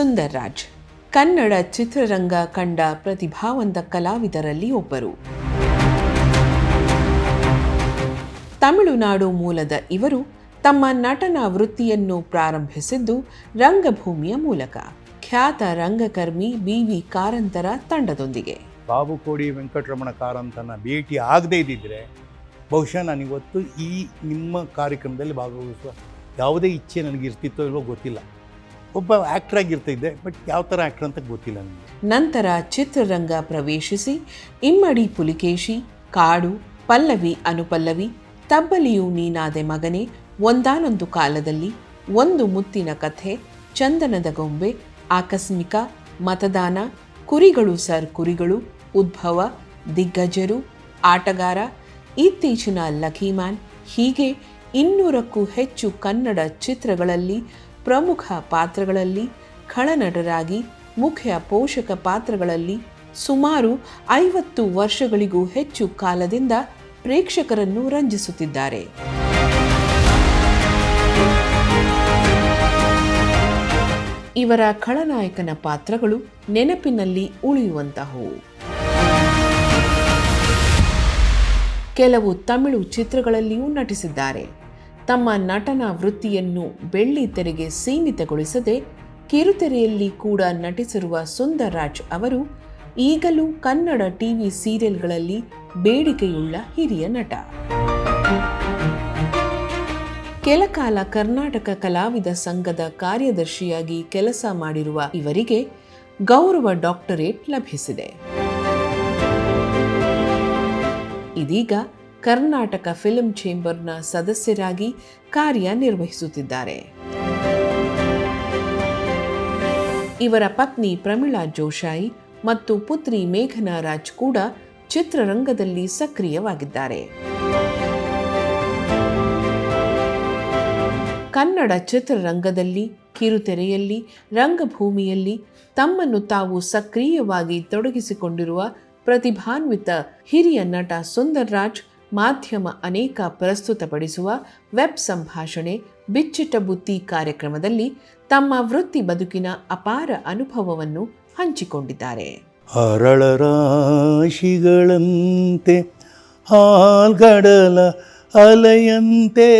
ಸುಂದರ್ ರಾಜ್ ಕನ್ನಡ ಚಿತ್ರರಂಗ ಕಂಡ ಪ್ರತಿಭಾವಂತ ಕಲಾವಿದರಲ್ಲಿ ಒಬ್ಬರು. ತಮಿಳುನಾಡು ಮೂಲದ ಇವರು ತಮ್ಮ ನಟನ ವೃತ್ತಿಯನ್ನು ಪ್ರಾರಂಭಿಸಿದ್ದು ರಂಗಭೂಮಿಯ ಮೂಲಕ. ಖ್ಯಾತ ರಂಗಕರ್ಮಿ ಬಿ ವಿ ಕಾರಂತರ ತಂಡದೊಂದಿಗೆ. ಬಾಬು ಕೋಡಿ ವೆಂಕಟರಮಣ ಕಾರಂತನ ಭೇಟಿ ಆಗದೇ ಇದ್ದಿದ್ರೆ ಬಹುಶಃ ನಾನಿವತ್ತು ಈ ನಿಮ್ಮ ಕಾರ್ಯಕ್ರಮದಲ್ಲಿ ಭಾಗವಹಿಸುವ ಯಾವುದೇ ಇಚ್ಛೆ ನನಗೆ ಇರ್ತಿತ್ತೋ ಇಲ್ವೋ ಗೊತ್ತಿಲ್ಲ. ಒಬ್ಬ ಆ್ಯಕ್ಟ್ರ್ ಆಗಿರ್ತಿದ್ದೆ ಬಟ್ ಯಾವ ಥರ ಆ್ಯಕ್ಟ್ರ್ ಅಂತ ಗೊತ್ತಿಲ್ಲ ನನಗೆ. ನಂತರ ಚಿತ್ರರಂಗ ಪ್ರವೇಶಿಸಿ, ಇಮ್ಮಡಿ ಪುಲಿಕೇಶಿ, ಕಾಡು, ಪಲ್ಲವಿ ಅನುಪಲ್ಲವಿ, ತಬ್ಬಲಿಯು ನೀನಾದೆ ಮಗನೇ, ಒಂದಾನೊಂದು ಕಾಲದಲ್ಲಿ, ಒಂದು ಮುತ್ತಿನ ಕಥೆ, ಚಂದನದ ಗೊಂಬೆ, ಆಕಸ್ಮಿಕ, ಮತದಾನ, ಕುರಿಗಳು ಸರ್ ಕುರಿಗಳು, ಉದ್ಭವ, ದಿಗ್ಗಜರು, ಆಟಗಾರ, ಇತ್ತೀಚಿನ ಲಖೀಮ್ಯಾನ್ ಮ್ಯಾನ್ ಹೀಗೆ ಇನ್ನೂರಕ್ಕೂ ಹೆಚ್ಚು ಕನ್ನಡ ಚಿತ್ರಗಳಲ್ಲಿ ಪ್ರಮುಖ ಪಾತ್ರಗಳಲ್ಲಿ ಖಳನಟರಾಗಿ ಮುಖ್ಯ ಪೋಷಕ ಪಾತ್ರಗಳಲ್ಲಿ ಸುಮಾರು ಐವತ್ತು ವರ್ಷಗಳಿಗೂ ಹೆಚ್ಚು ಕಾಲದಿಂದ ಪ್ರೇಕ್ಷಕರನ್ನು ರಂಜಿಸುತ್ತಿದ್ದಾರೆ. ಇವರ ಖಳನಾಯಕನ ಪಾತ್ರಗಳು ನೆನಪಿನಲ್ಲಿ ಉಳಿಯುವಂತಹವು. ಕೆಲವು ತಮಿಳು ಚಿತ್ರಗಳಲ್ಲಿಯೂ ನಟಿಸಿದ್ದಾರೆ. ತಮ್ಮ ನಟನ ವೃತ್ತಿಯನ್ನು ಬೆಳ್ಳಿ ತೆರೆಗೆ ಸೀಮಿತಗೊಳಿಸದೆ ಕಿರುತೆರೆಯಲ್ಲಿ ಕೂಡ ನಟಿಸಿರುವ ಸುಂದರ್ ರಾಜ್ ಅವರು ಈಗಲೂ ಕನ್ನಡ ಟಿವಿ ಸೀರಿಯಲ್ಗಳಲ್ಲಿ ಬೇಡಿಕೆಯುಳ್ಳ ಹಿರಿಯ ನಟ. ಕೆಲಕಾಲ ಕರ್ನಾಟಕ ಕಲಾವಿದ ಸಂಘದ ಕಾರ್ಯದರ್ಶಿಯಾಗಿ ಕೆಲಸ ಮಾಡಿರುವ ಇವರಿಗೆ ಗೌರವ ಡಾಕ್ಟರೇಟ್ ಲಭಿಸಿದೆ. ಇದೀಗ ಕರ್ನಾಟಕ ಫಿಲ್ಮ್ ಚೇಂಬರ್ನ ಸದಸ್ಯರಾಗಿ ಕಾರ್ಯನಿರ್ವಹಿಸುತ್ತಿದ್ದಾರೆ. ಇವರ ಪತ್ನಿ ಪ್ರಮೀಳಾ ಜೋಶಾಯಿ ಮತ್ತು ಪುತ್ರಿ ಮೇಘನಾ ರಾಜ್ ಕೂಡ ಚಿತ್ರರಂಗದಲ್ಲಿ ಸಕ್ರಿಯವಾಗಿದ್ದಾರೆ. ಕನ್ನಡ ಚಿತ್ರರಂಗದಲ್ಲಿ ಕಿರುತೆರೆಯಲ್ಲಿ, ರಂಗಭೂಮಿಯಲ್ಲಿ ತಮ್ಮನ್ನು ತಾವು ಸಕ್ರಿಯವಾಗಿ ತೊಡಗಿಸಿಕೊಂಡಿರುವ ಪ್ರತಿಭಾನ್ವಿತ ಹಿರಿಯ ನಟ ಸುಂದರ್ ರಾಜ್ ಮಾಧ್ಯಮ ಅನೇಕ ಪ್ರಸ್ತುತಪಡಿಸುವ ವೆಬ್ ಸಂಭಾಷಣೆ ಬಿಚ್ಚಿಟ ಬುತ್ತಿ ಕಾರ್ಯಕ್ರಮದಲ್ಲಿ ತಮ್ಮ ವೃತ್ತಿ ಬದುಕಿನ ಅಪಾರ ಅನುಭವವನ್ನು ಹಂಚಿಕೊಂಡಿದ್ದಾರೆ. ಹರಳ ರಾಶಿಗಳಂತೆ, ಹಾಲ್ಗಡಲ ಅಲೆಯಂತೆ.